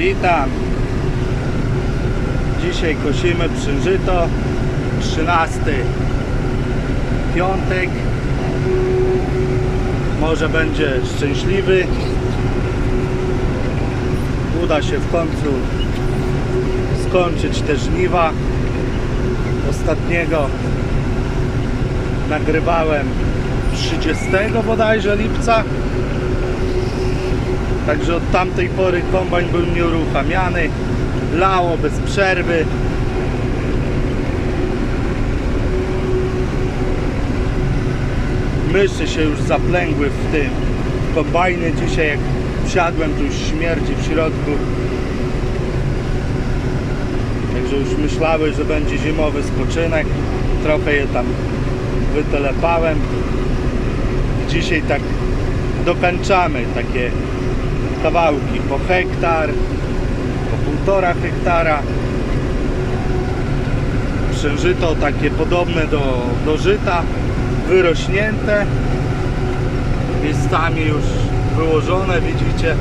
Witam. Dzisiaj kosimy przynżyto. 13 piątek. Może będzie szczęśliwy. Uda się w końcu skończyć te żniwa. Ostatniego nagrywałem 30 bodajże lipca. Także od tamtej pory kombajn był nieuruchamiany. Lało bez przerwy. Myszy się już zaplęgły w tym kombajnie. Dzisiaj jak wsiadłem, tu już śmierdzi w środku. Także już myślały, że będzie zimowy spoczynek. Trochę je tam wytelepałem. Dzisiaj tak dokańczamy takie kawałki po hektar, po półtora hektara. Przężyto takie podobne do, do żyta, wyrośnięte, miejscami już wyłożone, widzicie.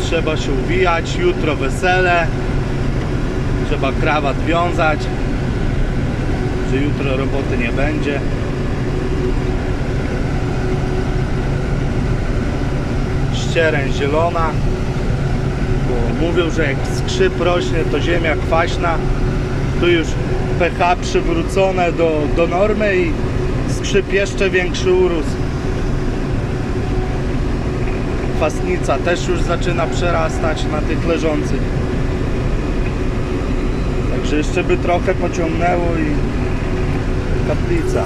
Trzeba się uwijać, jutro wesele, trzeba krawat wiązać że jutro roboty nie będzie. Ściereń zielona, bo mówią, że jak skrzyp rośnie, to ziemia kwaśna. Tu już pH przywrócone do, do normy i skrzyp jeszcze większy urósł. Kwasnica też już zaczyna przerastać na tych leżących. Także jeszcze by trochę pociągnęło i kaplica.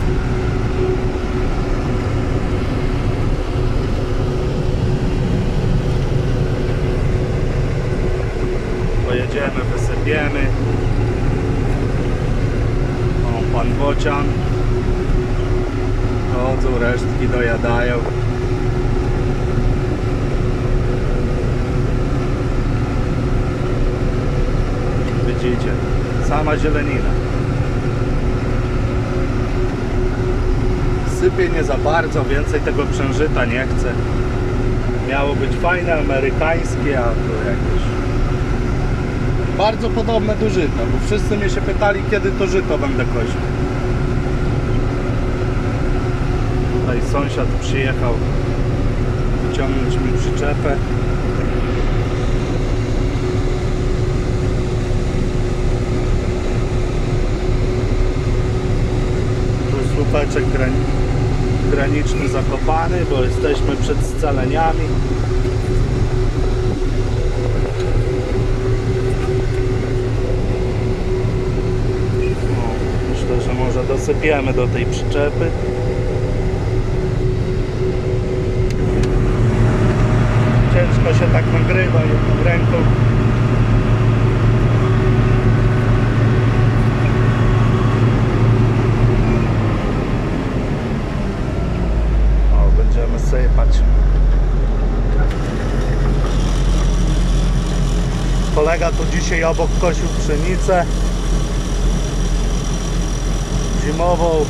Pojedziemy, wysypiemy. O, pan Bocian. Chodzą, resztki dojadają. Widzicie, sama zielenina. Sypie nie za bardzo, więcej tego przężyta nie chcę. Miało być fajne, amerykańskie, a to jakieś bardzo podobne do żyta, bo wszyscy mnie się pytali, kiedy to żyto będę kosił. Tutaj sąsiad przyjechał wyciągnąć mi przyczepę. Graniczny zakopany, bo jesteśmy przed scaleniami. O, myślę, że może dosypiemy do tej przyczepy. Ciężko się tak nagrywa jedną ręką. Kolega tu dzisiaj obok kosił pszenicę zimową.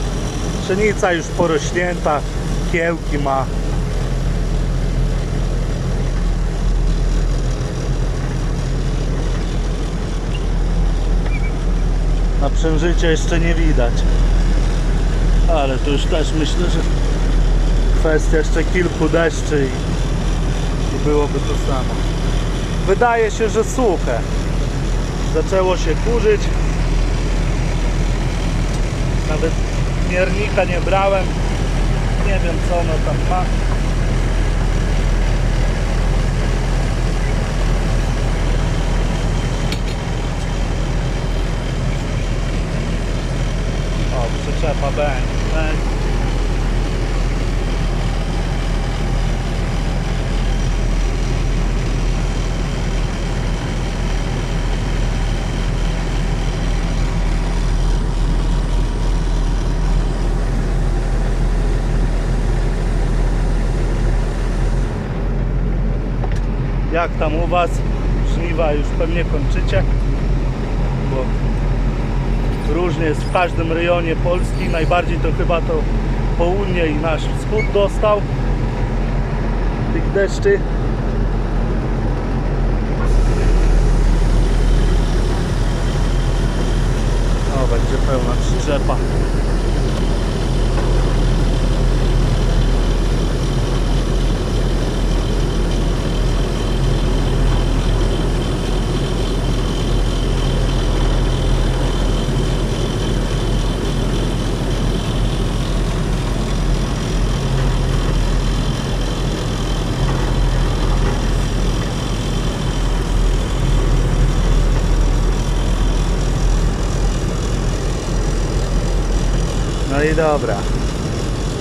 Pszenica już porośnięta, kiełki ma. Na przężycie jeszcze nie widać. Ale to już też myślę, że kwestia jeszcze kilku deszczy i, i byłoby to samo. Wydaje się, że suche. Zaczęło się kurzyć. Nawet miernika nie brałem. Nie wiem co ono tam ma. O, przyczepa będzie. jak tam u Was? Żniwa już pewnie kończycie? Bo różnie jest w każdym rejonie Polski. Najbardziej to chyba to południe i nasz wschód dostał tych deszczy. O, będzie pełna przyczepa. No i dobra.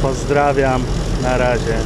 Pozdrawiam. Na razie.